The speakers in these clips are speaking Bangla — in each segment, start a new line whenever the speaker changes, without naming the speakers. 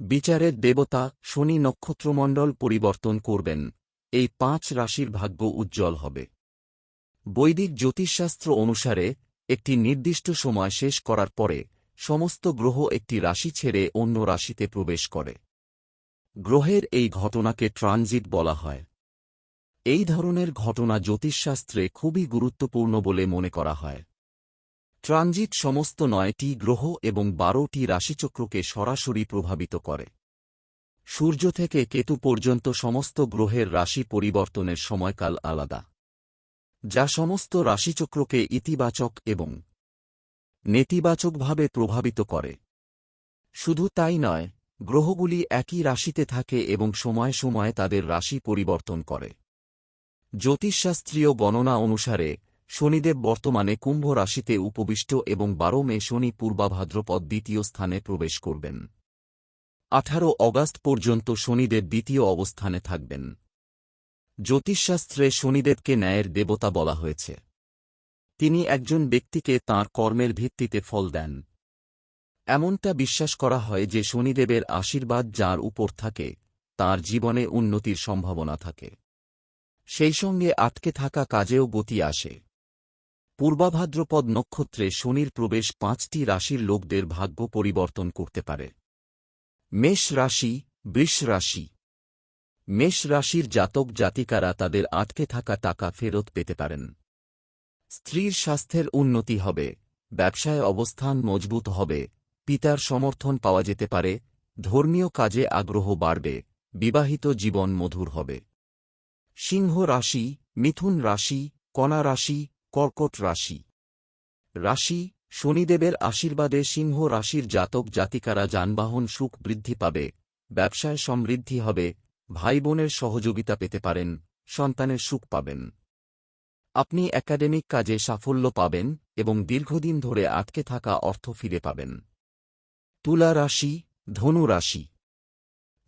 বিচারের দেবতা শনি নক্ষত্রমণ্ডল পরিবর্তন করবেন। এই পাঁচ রাশির ভাগ্য উজ্জ্বল হবে। বৈদিক জ্যোতিষশাস্ত্র অনুসারে একটি নির্দিষ্ট সময় শেষ করার পরে সমস্ত গ্রহ একটি রাশি ছেড়ে অন্য রাশিতে প্রবেশ করে। গ্রহের এই ঘটনাকে ট্রানজিট বলা হয়। এই ধরনের ঘটনা জ্যোতিষশাস্ত্রে খুবই গুরুত্বপূর্ণ বলে মনে করা হয়। ট্রানজিট সমস্ত নয়টি গ্রহ এবং বারোটি রাশিচক্রকে সরাসরি প্রভাবিত করে। সূর্য থেকে কেতু পর্যন্ত সমস্ত গ্রহের রাশি পরিবর্তনের সময়কাল আলাদা। যা সমস্ত রাশিচক্রকে ইতিবাচক এবং নেতিবাচকভাবে প্রভাবিত করে। শুধু তাই নয়, গ্রহগুলি একই রাশিতে থাকে এবং সময়ে সময়ে তাদের রাশি পরিবর্তন করে। জ্যোতিষশাস্ত্রীয় গণনা অনুসারে শনিদেব বর্তমানে কুম্ভ রাশিতে উপবিষ্ট এবং বারো মে শনি পূর্বাভাদ্রপদ দ্বিতীয় স্থানে প্রবেশ করবেন। আঠারো অগাস্ট পর্যন্ত শনিদেব দ্বিতীয় অবস্থানে থাকবেন। জ্যোতিষশাস্ত্রে শনিদেবকে ন্যায়ের দেবতা বলা হয়েছে। তিনি একজন ব্যক্তিকে তাঁর কর্মের ভিত্তিতে ফল দেন। এমনটা বিশ্বাস করা হয় যে শনিদেবের আশীর্বাদ যার উপর থাকে, তার জীবনে উন্নতির সম্ভাবনা থাকে। সেই সঙ্গে আটকে থাকা কাজেও গতি আসে। পূর্বাভাদ্রপদ নক্ষত্রে শনির প্রবেশ পাঁচটি রাশির লোকদের ভাগ্য পরিবর্তন করতে পারে। মেষ রাশি, বৃষ রাশি। মেষ রাশির জাতক জাতিকারা তাদের আটকে থাকা টাকা ফেরত পেতে পারেন। স্ত্রীর স্বাস্থ্যের উন্নতি হবে, ব্যবসায় অবস্থান মজবুত হবে, পিতার সমর্থন পাওয়া যেতে পারে, ধর্মীয় কাজে আগ্রহ বাড়বে, বিবাহিত জীবন মধুর হবে। সিংহ রাশি, মিথুন রাশি, কণা রাশি কর্কট রাশি। রাশি, শনিদেবের আশীর্বাদে সিংহ রাশির জাতক জাতিকারা যানবাহন সুখ বৃদ্ধি পাবে, ব্যবসায় সমৃদ্ধি হবে ভাই বোনের সহযোগিতা পেতে পারেন, সন্তানের সুখ পাবেন। আপনি একাডেমিক কাজে সাফল্য পাবেন এবং দীর্ঘদিন ধরে আটকে থাকা অর্থ ফিরে পাবেন। তুলা রাশি, ধনু রাশি।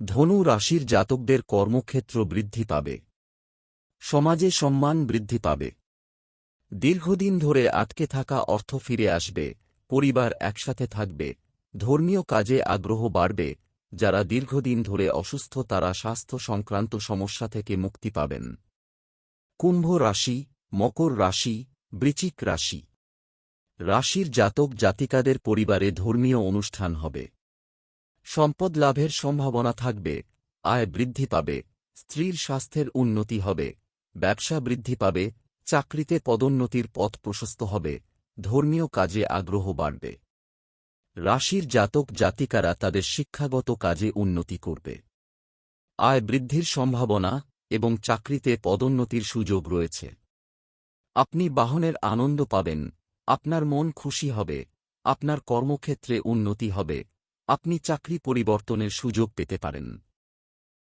ধনু রাশির জাতকদের কর্মক্ষেত্র বৃদ্ধি পাবে। সমাজে সম্মান বৃদ্ধি পাবে। দীর্ঘদিন ধরে আটকে থাকা অর্থ ফিরে আসবে, পরিবার একসাথে থাকবে, ধর্মীয় কাজে আগ্রহ বাড়বে, যারা দীর্ঘদিন ধরে অসুস্থ তারা স্বাস্থ্য সংক্রান্ত সমস্যা থেকে মুক্তি পাবেন। কুম্ভ রাশি, মকর রাশি বৃচিক রাশি। রাশির জাতক জাতিকাদের পরিবারে ধর্মীয় অনুষ্ঠান হবে। সম্পদ লাভের সম্ভাবনা থাকবে, আয় বৃদ্ধি পাবে, স্ত্রীর স্বাস্থ্যের উন্নতি হবে, ব্যবসা বৃদ্ধি পাবে চাকরিতে পদোন্নতির পথ প্রশস্ত হবে, ধর্মীয় কাজে আগ্রহ বাড়বে। রাশির জাতক জাতিকারা তাদের শিক্ষাগত কাজে উন্নতি করবে। আয় বৃদ্ধির সম্ভাবনা এবং চাকরিতে পদোন্নতির সুযোগ রয়েছে। আপনি বাহনের আনন্দ পাবেন, আপনার মন খুশি হবে, আপনার কর্মক্ষেত্রে উন্নতি হবে, আপনি চাকরি পরিবর্তনের সুযোগ পেতে পারেন।